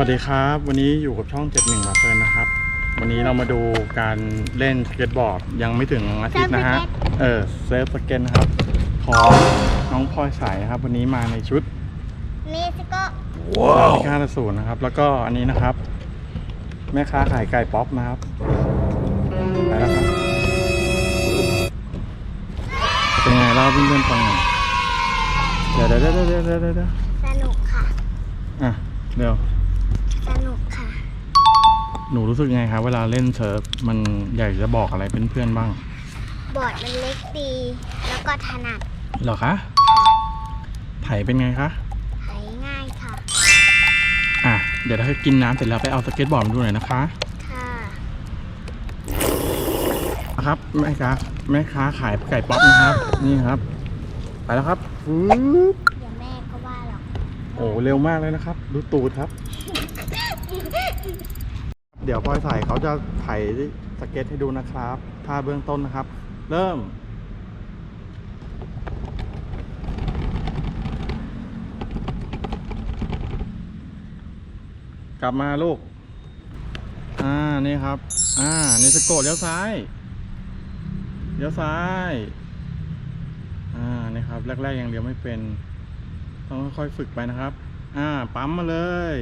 วัสดีครับ วันนี้อยู่กับช่อง 71บาเฟิร์นนะครับ วันนี้เรามาดูการเล่นสเก็ตบอร์ดยังไม่ถึงอาทิตย์นะฮะเซิร์ฟสเก็ตเออเซิร์ฟสเก็ตนะครับ ของน้องพลอยสายนะครับ วันนี้มาในชุดเมสโก็ว้าวค่าศูนย์นะครับ แล้วก็อันนี้นะครับ แม่ค้าขายไก่ป๊อปนะครับไปแล้วครับเป็นไงเล่าเพื่อนๆฟังหน่อยเดี๋ยวเดี๋ยวเดี๋ยวเดี๋ยวเดี๋ยวเดี๋ยวสนุกค่ะอะเดี๋ยวสนุกค่ะ หนูรู้สึกยังไงครับเวลาเล่นเซิร์ฟมันอยากจะบอกอะไรเพื่อนๆบ้าง บอร์ดมันเล็กดี แล้วก็ถนัดเหรอคะค่ะไถเป็นไงคะหายง่ายค่ะ อะ เดี๋ยวถ้ากินน้ำเสร็จแล้วไปเอาสเก็ตบอร์ดมาดูหน่อยนะคะค่ะนะครับแม่ค้าแม่ค้าขายไก่ป๊อปนะครับ นี่ครับ ไปแล้วครับฟื้บเดี๋ยวแม่ก็ว่าหรอกโอ้เร็วมากเลยนะครับ ดูตูดครับ เดี๋ยวพลอยใส่เขาจะไถสเก็ตให้ดูนะครับท่าเบื้องต้นนะครับ เริ่ม กลับมาลูก อ่า นี่ครับ อ่านี่สะโกดเลี้ยวซ้าย เลี้ยวซ้าย อ่า นี่ครับ แรกๆยังเลี้ยวไม่เป็น ต้องค่อยๆฝึกไปนะครับ อ่า ปั๊มมาเลย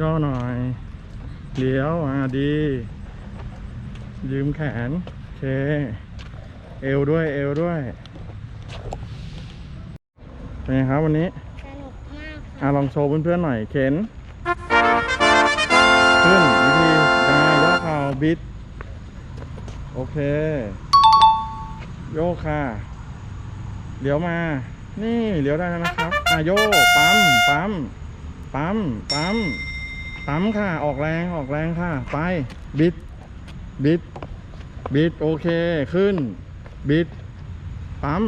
ย่อหน่อยเลี้ยวอ่าดี ยืมแขนโอเค เอวด้วยเอวด้วยเป็นไงครับวันนี้สนุกมากอะค่ะลองโชว์เพื่อนๆหน่อยเข็น ขึ้นวิธียังไงย่อเข่าบิด โอเค โยกค่ะเลี้ยวมา นี่เลี้ยวได้แล้วนะครับอะโยกปั๊มปั๊มปั๊มปั๊ม ปั๊มค่ะ ออกแรงออกแรงค่ะ ไป บิด บิด บิด โอเค ขึ้น บิด ปั๊ม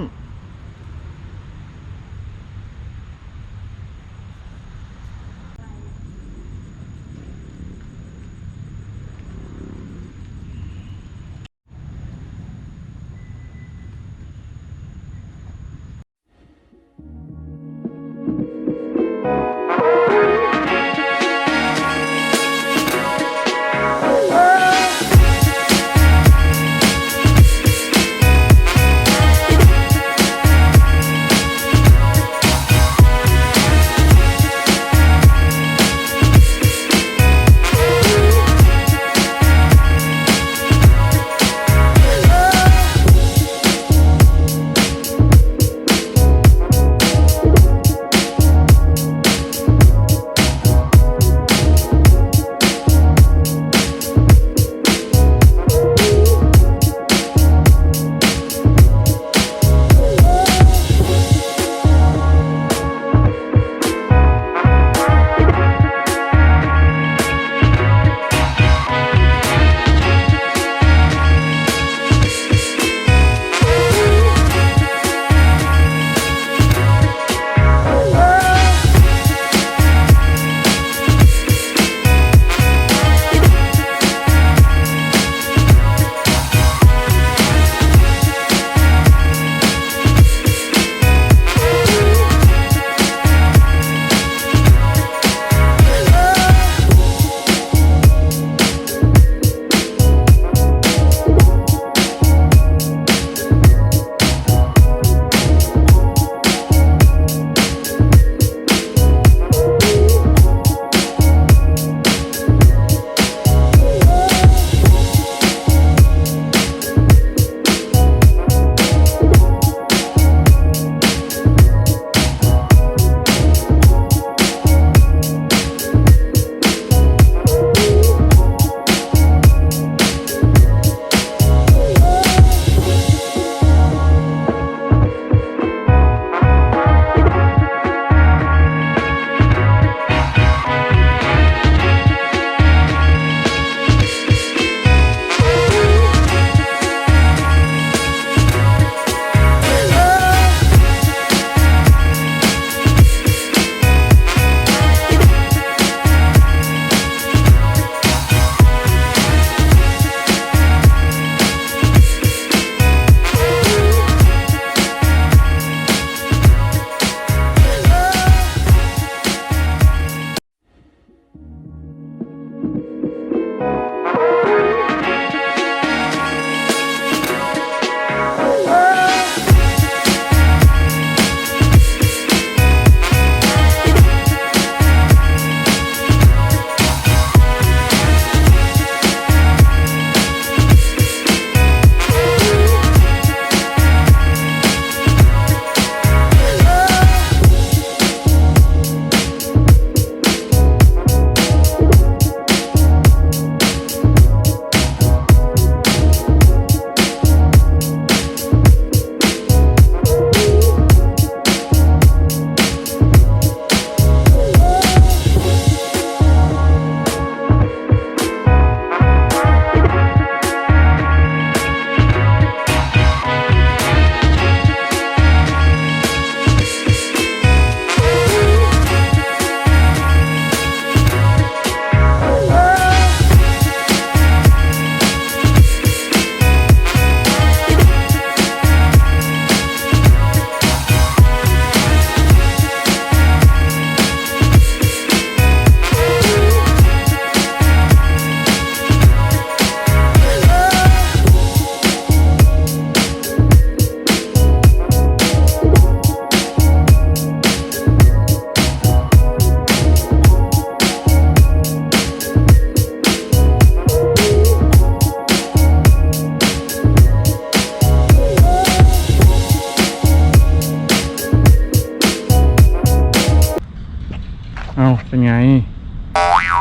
เป็นไง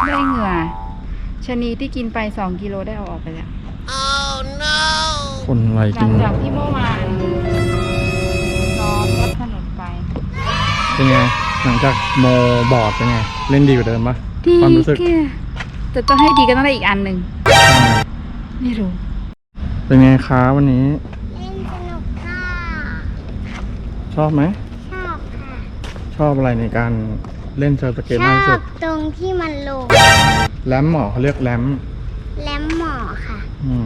ได้เหงื่อชะนีที่กินไปสองกิโลได้เอาออกไปแล้ว คนอะไรหกิลัน งจากที่เมื่อวานซ้อมรถถนนไป เป็นไง หลังจากโมบอร์ดเป็นไง เล่นดีกว่าเดิมปะดีความรู้สึกแค่แต่ต้องให้ดีก็ต้องได้อีกอันหนึ่งไม่รู้ เป็นไงคะวันนี้ เล่นสนุกค่ะ ชอบไหมชอบค่ะ ชอบอะไรในการ เล่นเซิร์ฟสเก็ตชมากอที่สุบดตรงที่มันลง แรมหมอเขาเรียกแรม แลมหมอค่ะ อืม